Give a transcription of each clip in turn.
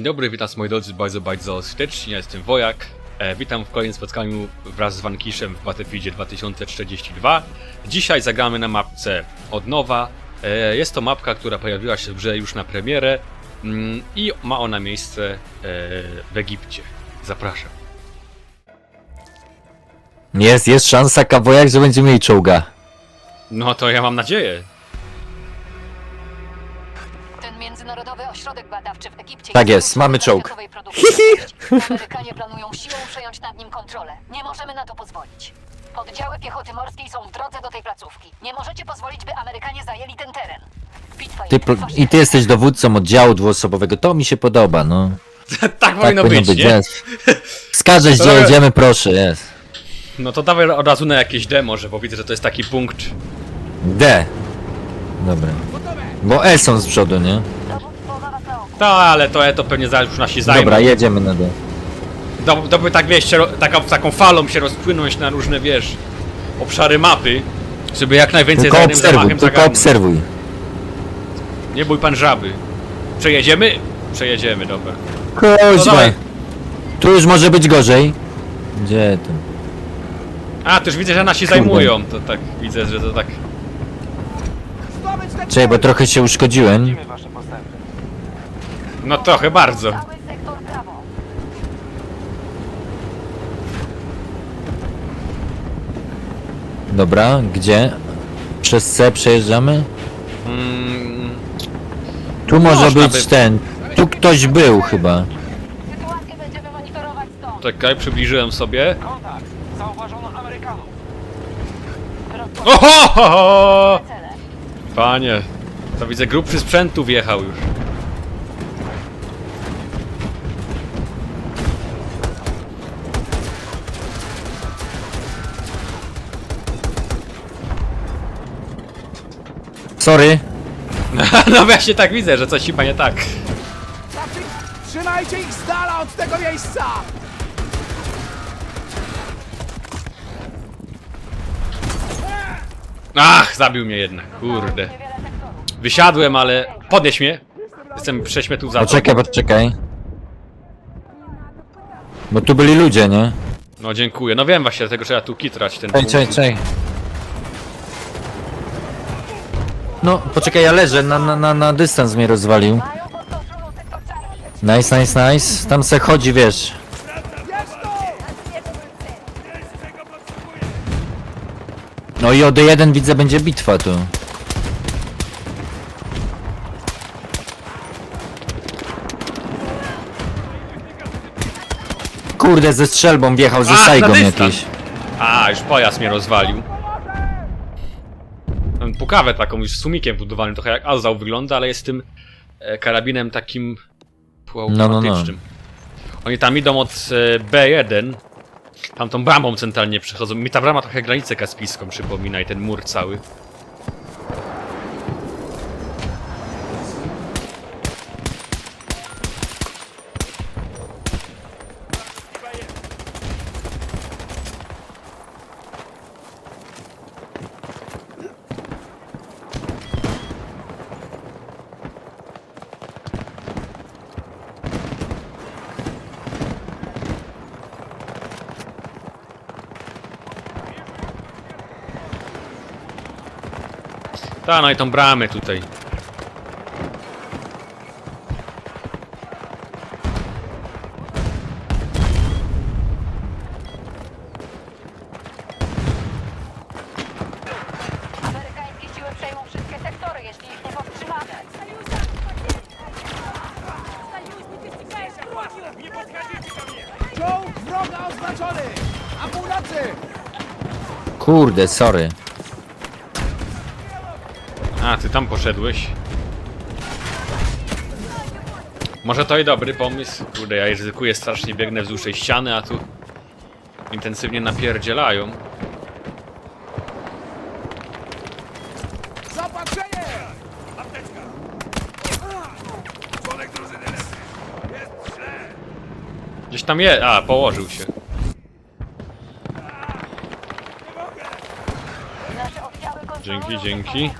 dzień dobry, witam moi drodzy bardzo, bardzo serdecznie, ja jestem Wojak. E, witam w kolejnym spotkaniu wraz z Wankiszem w Battlefieldzie 2042. Dzisiaj zagramy na mapce od nowa. E, jest to mapka, która pojawiła się w grze już na premierę mm, i ma ona miejsce e, w Egipcie. Zapraszam. Jest, jest szansa, kawojak, że będziemy mieli czołga. No to ja mam nadzieję. Ośrodek badawczy w Egipcie Tak jest, mamy czołg. produkcji. Amerykanie planują siłą przejąć nad nim kontrolę. Nie możemy na to pozwolić. Oddziały piechoty morskiej są w drodze do tej placówki. Nie możecie pozwolić, by Amerykanie zajęli ten teren. Bitwa Ty, pro- I ty jesteś dowódcą oddziału dwuosobowego, to mi się podoba, no. tak Tak powinno być, nie? jest. Wskażesz, gdzie Dobra. jedziemy, proszę, jest. No to dawaj od razu na jakieś demo, że bo widzę, że to jest taki punkt. D. Dobra. Bo E są z przodu, nie? No ale to, to pewnie zaraz już nasi zajmą. Dobra, jedziemy na D. To, to by tak wiesz, się, ro- taka, taką falą się rozpłynąć na różne, wiesz, obszary mapy, żeby jak najwięcej Tylko za jednym obserwuj, zamachem tylko zagarnąć. obserwuj. Nie bój pan żaby. Przejedziemy? Przejedziemy, dobra. No dawaj. Tu już może być gorzej. Gdzie to? A, to już widzę, że nasi Kurde. zajmują. To tak, widzę, że to tak... Czekaj, bo trochę się uszkodziłem. No trochę bardzo. Cały sektor prawo. Dobra, gdzie? Przez C przejeżdżamy? Mm, Tu może Można być by. ten. Tu ktoś był chyba. Sytuację będziemy monitorować stąd. czekaj, przybliżyłem sobie. Kontakt! Zauważono Amerykanów! Oho! Cele. Panie, to widzę grubszy sprzętu wjechał już. Sorry. No właśnie tak widzę, że coś chyba nie tak. Trzymajcie ich z dala od tego miejsca! Ach, zabił mnie jednak, kurde. Wysiadłem, ale podnieś mnie. Jestem prześmietł za to. Poczekaj, poczekaj. Bo tu byli ludzie, nie? No dziękuję. No wiem właśnie, dlatego trzeba tu kitrać ten Czekaj, czekaj, czekaj. No, poczekaj, ja leżę, na, na, na, na dystans mnie rozwalił. Nice, nice, nice. Tam se chodzi, wiesz. No i od 1 widzę będzie bitwa tu. Kurde, ze strzelbą wjechał, ze Ach, na Saigon dystans. jakiś. A, już pojazd mnie rozwalił. Pukawę taką już z sumikiem budowanym, trochę jak Azał wygląda, ale jest tym e, karabinem takim półautomatycznym. Oni tam idą od e, B1, tam tą bramą centralnie przechodzą. Mi ta brama trochę granicę kaspijską przypomina i ten mur cały. Ta, no i tą bramę tutaj. Amerykańskie siły przejmą wszystkie sektory, jeśli ich nie powstrzymamy. Czołg wroga oznaczony! A północy! Kurde, sorry. A, ty tam poszedłeś. Może to i dobry pomysł. Kurde, ja ryzykuję strasznie, biegnę wzdłuż tej ściany, a tu intensywnie napierdzielają. Gdzieś tam je... A, położył się. Dzięki, dzięki.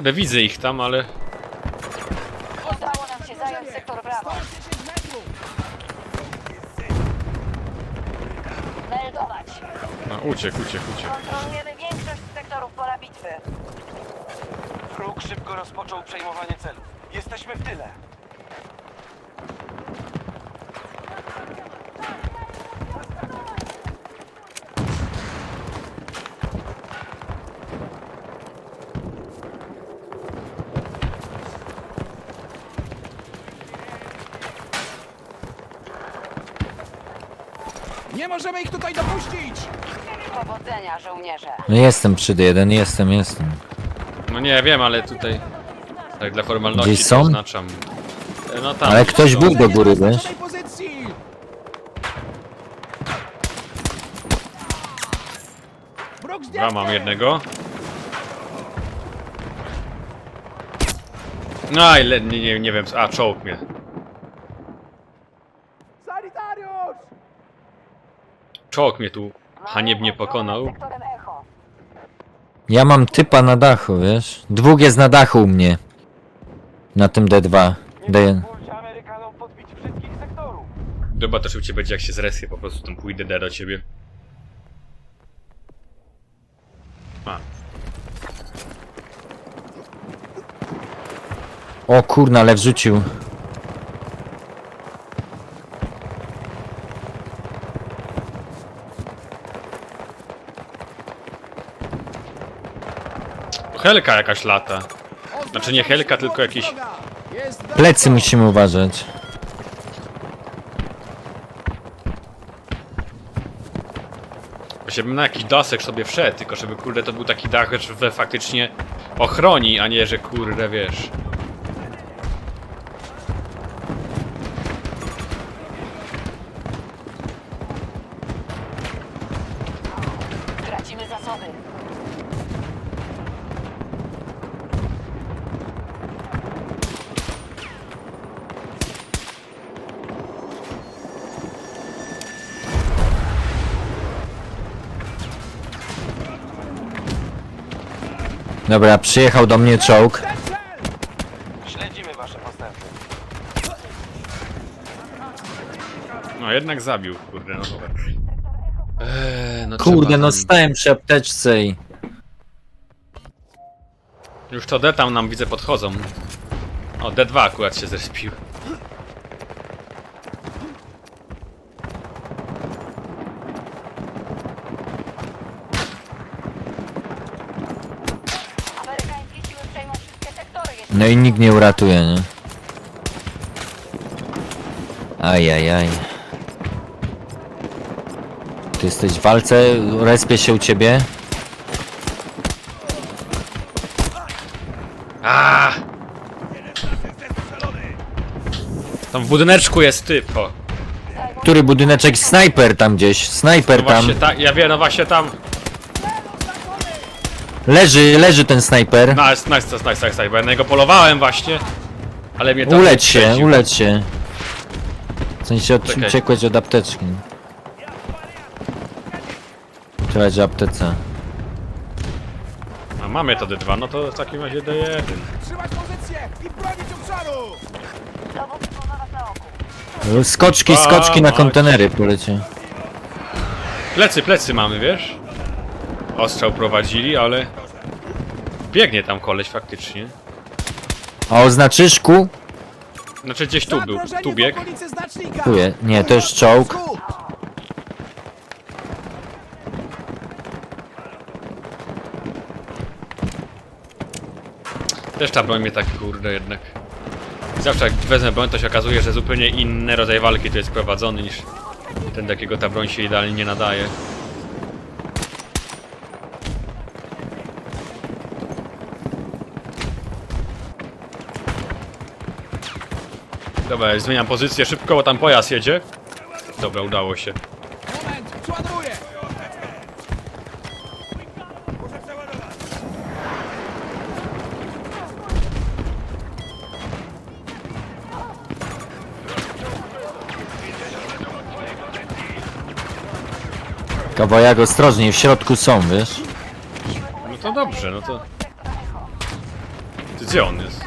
Kurde, widzę ich tam, ale... Udało nam się zająć sektor Brawo. 10 metrów! Meldować. No, uciekł, uciekł, uciekł. Kontrolujemy większość sektorów pola bitwy. Kruk szybko rozpoczął przejmowanie celów. Jesteśmy w tyle. Nie możemy ich tutaj dopuścić! Powodzenia, żołnierze. No jestem przy D1, jestem, jestem. No nie, wiem, ale tutaj... Tak dla formalności Gdzieś są? oznaczam. E, No tam. Ale ktoś był do góry, wiesz? pozycji! Wróg zdjęty! mam jednego. No i nie, nie, nie wiem, a czołg mnie. Czołg mnie tu haniebnie pokonał. Ja mam typa na dachu, wiesz? Dwóch jest na dachu u mnie. Na tym D2. Nie D1. pozwólcie Amerykanom podbić wszystkich sektorów. Chyba to szybciej będzie jak się zresję, po prostu tam pójdę D do ciebie. A, O kurna, ale wrzucił. Helka jakaś lata. Znaczy nie helka, tylko jakiś- Plecy musimy uważać. Właśnie bym na jakiś dasek sobie wszedł, tylko żeby kurde to był taki dach, że faktycznie ochroni, a nie, że kurde wiesz. Dobra, przyjechał do mnie czołg. Śledzimy wasze postępy. No jednak zabił, kurde, no dobra. Eee, no Kurde, trzeba no tam- stałem przy apteczce i... Już to D tam nam widzę podchodzą. O, D2 akurat się zrespił. Amerykańskie siły przejmą wszystkie sektory, jeśli No i nikt nie uratuje, nie? Ajajaj. Ty jesteś w walce, respię się u ciebie. A! Tam w budyneczku jest typ, o. Który budyneczek? Snajper tam gdzieś, snajper No tam. właśnie, ta, ja wiem, no właśnie tam. Leży, leży ten snajper. Nice, nice, nice, nice, nice, bo ja na niego polowałem właśnie. Ale mnie tam Ulecz się, wyprzedził. ulecz się. W sensie od, Czekaj. uciekłeś od apteczki. Trzeba że aptece. A mamy to D2, no to w takim razie D1. Trzymać pozycję i bronić obszaru! dowództwo ma was na oku. Skoczki, skoczki na kontenery polecie. Plecy, plecy mamy, wiesz? Ostrzał prowadzili, ale... Biegnie tam koleś faktycznie. A oznaczysz ku? Znaczy gdzieś tu był, tu znacznika! Tu je- nie, to jest czołg. Też ta broń mnie tak kurde jednak. Zawsze jak wezmę broń, to się okazuje, że zupełnie inny rodzaj walki tu jest prowadzony niż ten, do jakiego ta broń się idealnie nie nadaje. Dobra, zmieniam pozycję szybko, bo tam pojazd jedzie. Dobra, udało się. Moment, przeładuję! Kawałek ostrożniej, w środku są, wiesz? No to dobrze, no to... Gdzie on jest?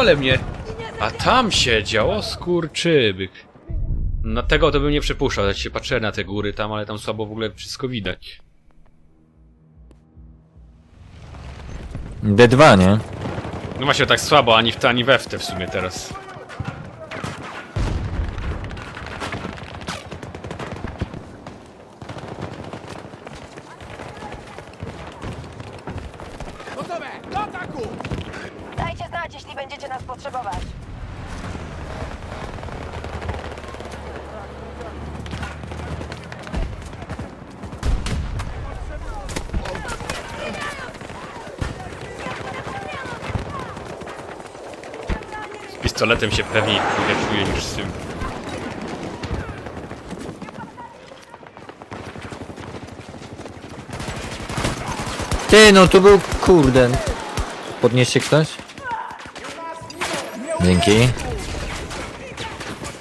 U, ale mnie... A tam siedział, o skurczybyk. Na tego to bym nie przypuszczał, jak się patrzę na te góry tam, ale tam słabo w ogóle wszystko widać. D2, nie? No właśnie tak słabo, ani w te, ani we w te w sumie teraz. Gotowe! Do ataku! Dajcie znać, jeśli będziecie nas potrzebować. Z pistoletem się pewniej nie czuję niż z tym. Ty, no tu był, kurde. Podniesie ktoś? Dzięki.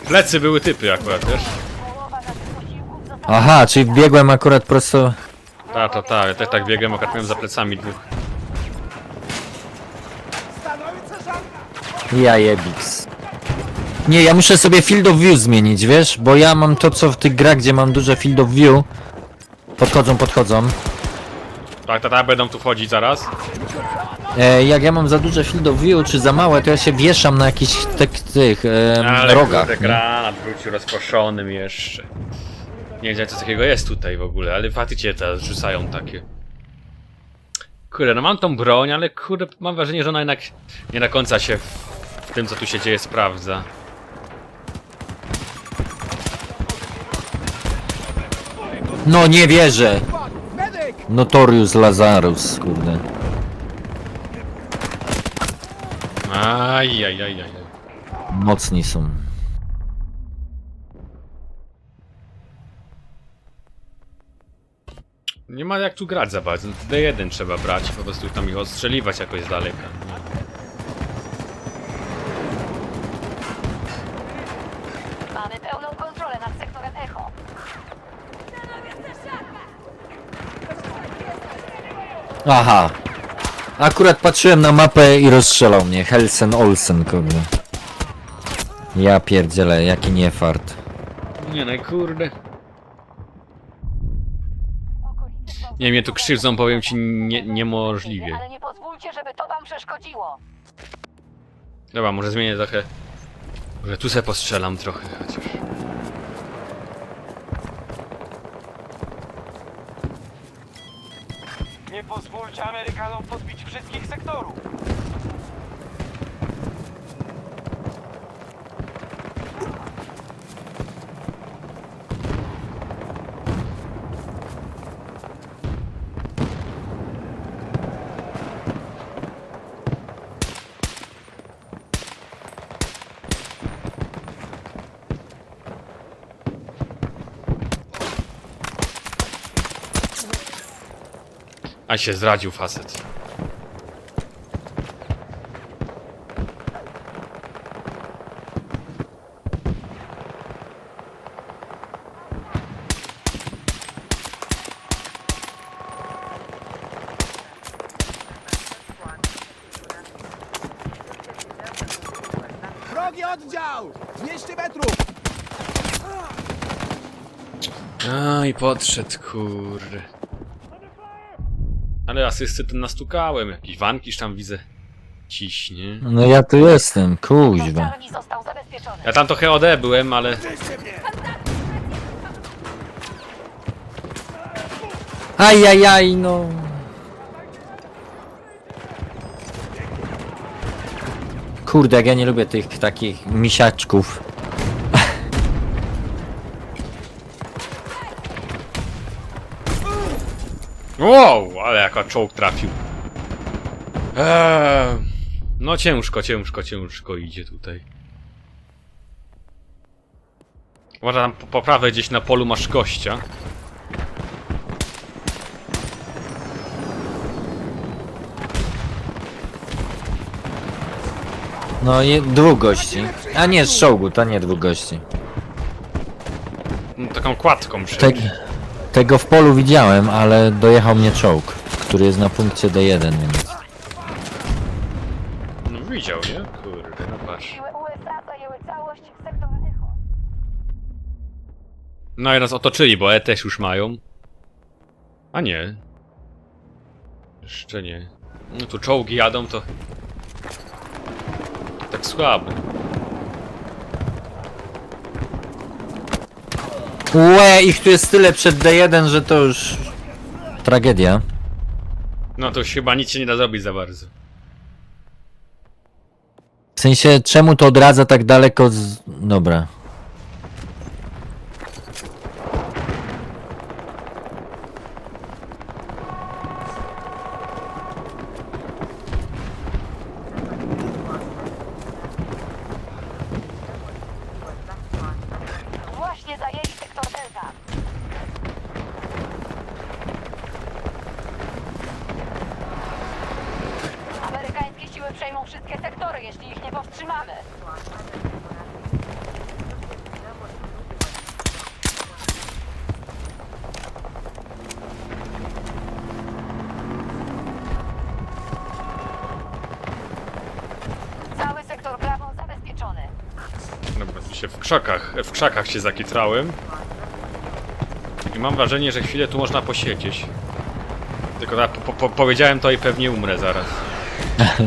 Plecy były typy akurat, wiesz? Została Aha, czyli biegłem akurat prosto... Ta, to ta, ja też tak biegłem, akurat miałem za plecami dwóch. Ja jebix. Nie, ja muszę sobie field of view zmienić, wiesz? Bo ja mam to, co w tych grach, gdzie mam duże field of view. Podchodzą, podchodzą. Tak, ta, ta, będą tu wchodzić zaraz. E, jak ja mam za duże field of view, czy za małe, to ja się wieszam na jakichś tych, tych e, Ale rogach. kurde, nie? granat wrócił rozproszonym jeszcze. Nie wiem, co takiego jest tutaj w ogóle, ale faktycznie teraz rzucają takie. Kurde, no mam tą broń, ale kurde, mam wrażenie, że ona jednak nie na końca się tym, co tu się dzieje, sprawdza. No nie wierzę. Medyk! Notorious Lazarus, kurde. Aj, aj, aj, aj. aj. Mocni są. Nie ma jak tu grać za bardzo. D1 trzeba brać, po prostu tam ich ostrzeliwać jakoś z daleka. Aha. Akurat patrzyłem na mapę i rozstrzelał mnie. Helsen Olsen, kurde. Ja pierdzielę, jaki niefart. Nie no, kurde. Nie, mnie tu krzywdzą, powiem ci, nie, niemożliwie. Ale nie pozwólcie, żeby to wam przeszkodziło. Dobra, może zmienię trochę. Może tu se postrzelam trochę chociaż. Nie pozwólcie Amerykanom podbić wszystkich sektorów. Się zdradził facet. Wrogi oddział! 200 metrów! A i podszedł, kurde. Ale asysty ten nastukałem, jakiś wankisz tam widzę. Ciśnie. No ja tu jestem, kuźwa. Charlie został zabezpieczony. Ja tam trochę OD byłem, ale... Ajajaj, no. Kurde, jak ja nie lubię tych takich misiaczków. Wow, ale jaka czołg trafił. Eee, no ciężko, ciężko, ciężko idzie tutaj. Może tam po, po prawej gdzieś na polu masz gościa. No i dwóch gości. A nie, z czołgu, to nie dwóch gości. No, taką kładką Te, przyjść. Tego w polu widziałem, ale dojechał mnie czołg, który jest na punkcie D1, więc... No widział, nie? Kurde, no patrz. Siły USA zajęły całość sektora Echo. No i nas otoczyli, bo E też już mają. A nie. Jeszcze nie. No tu czołgi jadą, to... Tak słabo. Łe, ich tu jest tyle przed D1, że to już... Tragedia. No to już chyba nic się nie da zrobić za bardzo. W sensie, czemu to odradza tak daleko z... Dobra. Właśnie zajęli sektor Delta. Amerykańskie siły przejmą wszystkie sektory, jeśli ich nie powstrzymamy. Cały sektor Bravo zabezpieczony. Dobra, tu się w krzakach, w krzakach się zakitrałem. I mam wrażenie, że chwilę tu można posiedzieć. Tylko ja po, po, powiedziałem to i pewnie umrę zaraz.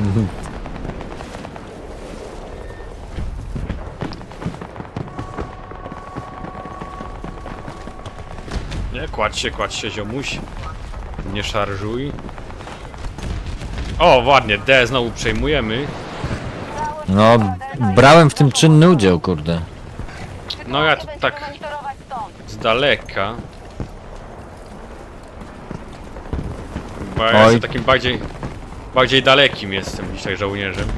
Nie, kładź się, kładź się, ziomuś. Nie szarżuj. O, ładnie, D znowu przejmujemy. No, brałem w tym czynny udział, kurde. No ja tu tak- z daleka. Bo ja Oj. jestem takim bardziej, bardziej dalekim jestem dzisiaj żołnierzem.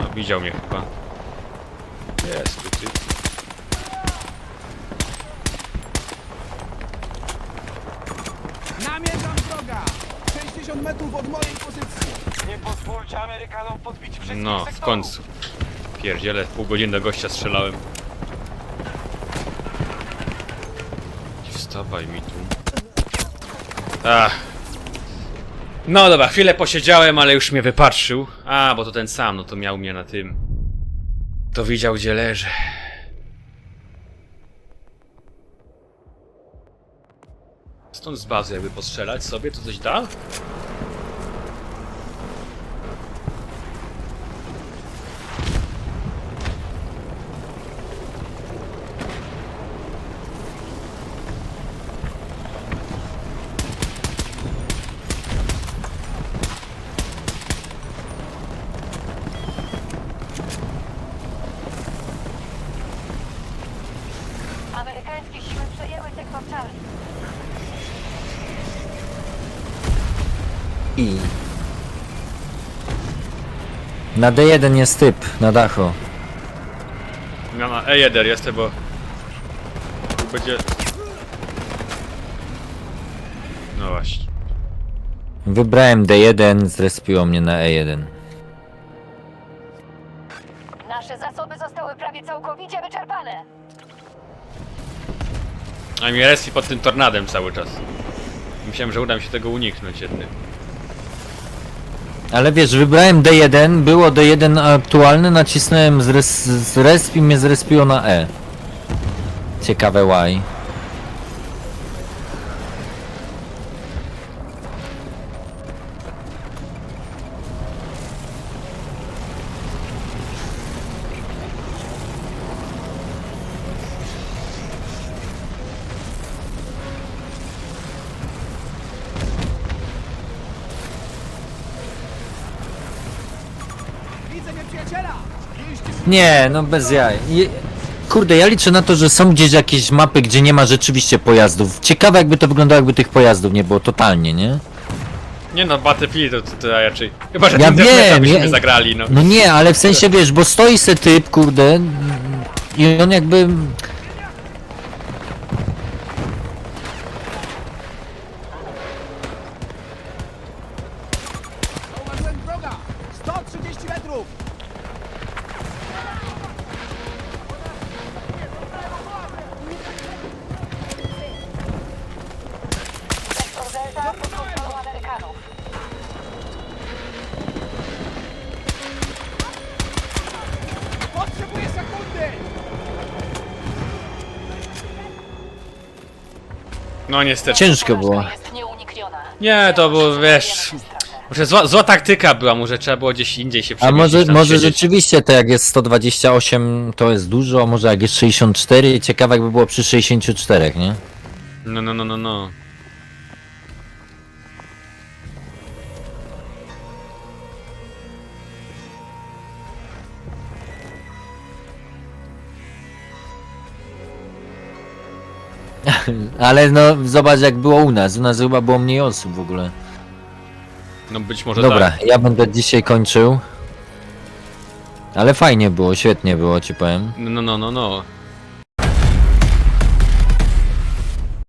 A, widział mnie chyba. Jest tu ty. Namierzam wroga! 60 metrów od mojej pozycji. Nie pozwólcie Amerykanom podbić wszystkich No, w sektorów. końcu. Pierdziele, pół godziny do gościa strzelałem. Wstawaj mi tu. Ach. No dobra, chwilę posiedziałem, ale już mnie wypatrzył. A, bo to ten sam, no to miał mnie na tym. To widział gdzie leżę. Stąd z bazy jakby postrzelać sobie, to coś da? Amerykańskie siły przejęły sektor Charlie. I... Na D1 jest typ, na dachu. Ja na E1 jestem, bo tu będzie... No właśnie. Wybrałem D1, zrespiło mnie na E E1. Nasze zasoby zostały prawie całkowicie wyczerpane. A mnie respi pod tym tornadem cały czas. Myślałem, że uda mi się tego uniknąć jednak. Ale wiesz, wybrałem D1, było D1 aktualne, nacisnąłem z, res, z resp i mnie zrespiło na E. Ciekawe why. Nie, no bez jaj. Je, kurde, ja liczę na to, że są gdzieś jakieś mapy, gdzie nie ma rzeczywiście pojazdów. Ciekawe jakby to wyglądało, jakby tych pojazdów nie było totalnie, nie? Nie no, Battlefield to, to, raczej... Chyba, że Ja ja wiem, byśmy ja- zagrali, no. No nie, ale w sensie wiesz, bo stoi se typ, kurde, i on jakby... niestety. Ciężko było. Porażka jest nieunikniona. Nie, to było, wiesz... Może zła, zła taktyka była, może trzeba było gdzieś indziej się A przemieścić. może, tam może siedzieć. rzeczywiście to jak jest 128 to jest dużo, może jak jest 64, ciekawe jakby było przy 64, nie? No, no, no, no, no. Ale no zobacz jak było u nas, u nas chyba było mniej osób w ogóle. No być może Dobra, tak. ja będę dzisiaj kończył. Ale fajnie było, świetnie było ci powiem. No, no, no, no, no.